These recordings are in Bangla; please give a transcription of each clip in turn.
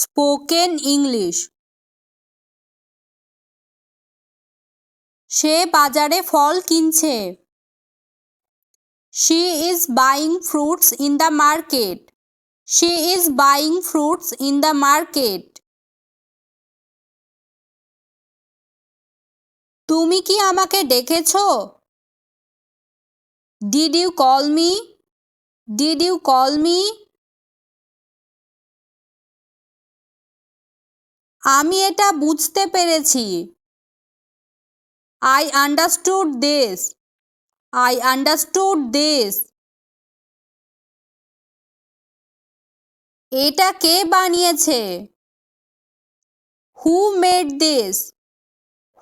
Spoken English. সে বাজারে ফল কিনছে। She is buying fruits in the market. She is buying fruits in the market. তুমি কি আমাকে ডেকেছো? Did you call me did you call me আমি এটা বুঝতে পেরেছি। I understood this I understood this এটা কে বানিয়েছে? Who made this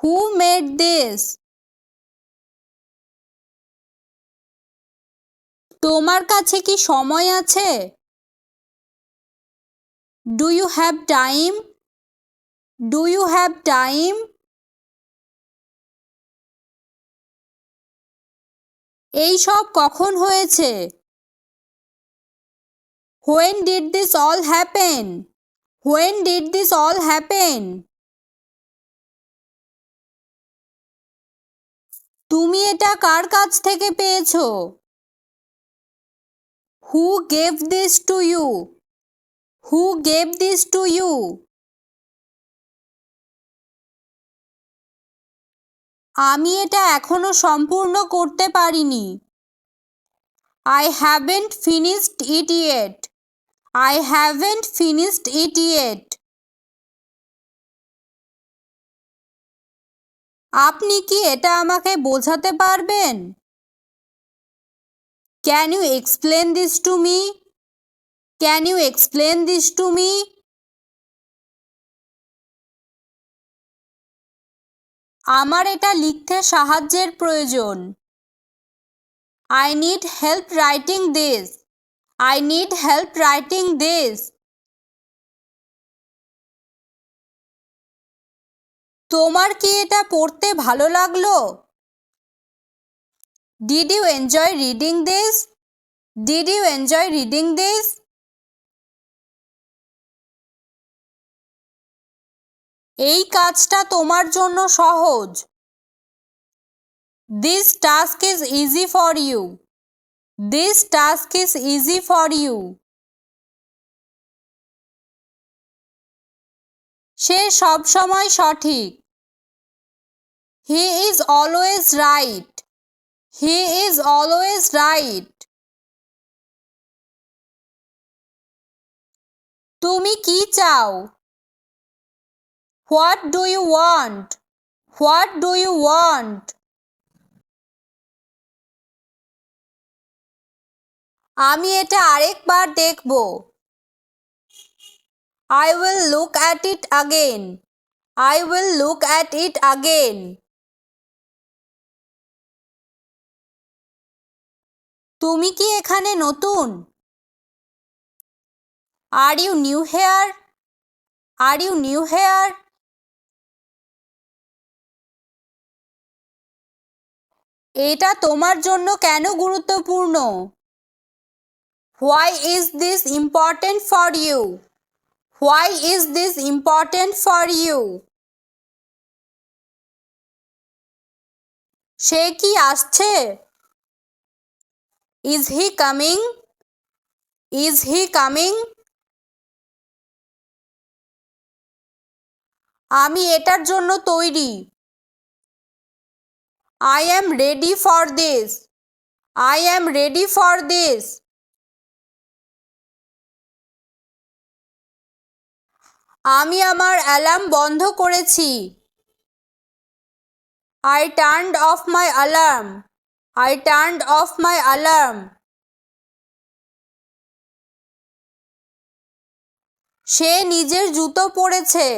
who made this তোমার কাছে কি সময় আছে? Do you have time do you have time এই সব কখন হয়েছে? When did this all happen when did this all happen তুমি এটা কার কাছ থেকে পেয়েছ? Who gave this to you who gave this to you আমি এটা এখনও সম্পূর্ণ করতে পারিনি। I haven't finished it yet I haven't finished it yet আপনি কি এটা আমাকে বোঝাতে পারবেন? Can you explain this to me can you explain this to me আমার এটা লিখতে সাহায্যের প্রয়োজন। I need help writing this I need help writing this তোমার কি এটা পড়তে ভালো লাগল? Did you enjoy reading this did you enjoy reading this কাজটা তোমার জন্য সহজ। This task is easy for you this task is easy for you সে সব সময় সঠিক। He is always right he is always right তুমি কি চাও? What do you want what do you want আমি এটা আরেকবার দেখব। I will look at it again I will look at it again তুমি কি এখানে নতুন? Are you new here are you new here এটা তোমার জন্য কেন গুরুত্বপূর্ণ? Why is this important for you why is this important for you সে কি আসছে? Is he coming is he coming আমি এটার জন্য তৈরি। I am ready for this I am ready for this আমি আমার অ্যালার্ম বন্ধ করেছি। I turned off my alarm I turned off my alarm সে নিজের জুতো পরেছে।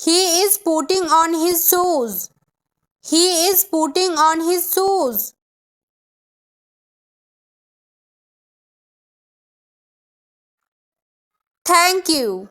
He is putting on his shoes He is putting on his shoes. Thank you.